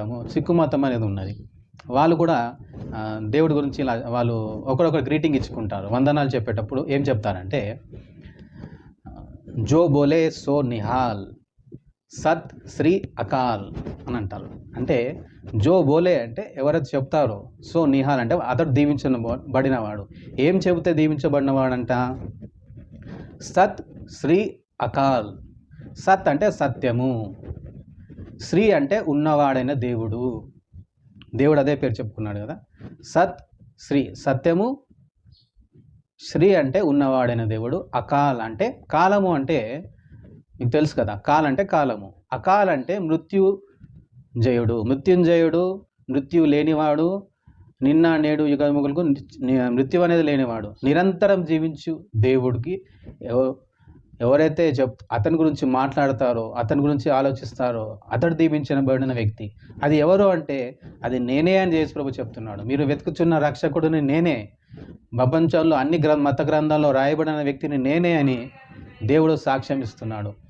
ఉంటాము సిక్కు మతం అనేది ఉన్నది. వాళ్ళు కూడా దేవుడి గురించి ఇలా వాళ్ళు ఒకరొకరు గ్రీటింగ్ ఇచ్చుకుంటారు. వందనాలు చెప్పేటప్పుడు ఏం చెప్తారంటే జో బోలే సో నిహాల్ సత్ శ్రీ అకాల్ అని అంటారు. అంటే జో బోలే అంటే ఎవరైతే చెప్తారో సో నిహాల్ అంటే అతడు దీవించబడినవాడు. ఏం చెబితే దీవించబడినవాడంట? సత్ శ్రీ అకాల్. సత్ అంటే సత్యము. శ్రీ అంటే ఉన్నవాడైన దేవుడు. దేవుడు అదే పేరు చెప్పుకున్నాడు కదా. సత్ శ్రీ సత్యము శ్రీ అంటే ఉన్నవాడైన దేవుడు. అకాల్ అంటే కాలము అంటే మీకు తెలుసు కదా. కాల్ అంటే కాలము. అకాల్ అంటే మృత్యు జయుడు మృత్యుంజయుడు మృత్యు లేనివాడు నిన్న నేడు యుగములకు మృత్యు అనేది లేనివాడు. నిరంతరం జీవించు దేవుడికి ఎవరైతే చెప్ అతని గురించి మాట్లాడతారో అతని గురించి ఆలోచిస్తారో అతడు దీపించబడిన వ్యక్తి. అది ఎవరు అంటే అది నేనే అని చేసి ప్రభు చెప్తున్నాడు. మీరు వెతుకుచున్న రక్షకుడిని నేనే. ప్రపంచంలో అన్ని గ్ర మత గ్రంథాల్లో రాయబడిన వ్యక్తిని నేనే అని దేవుడు సాక్ష్యం ఇస్తున్నాడు.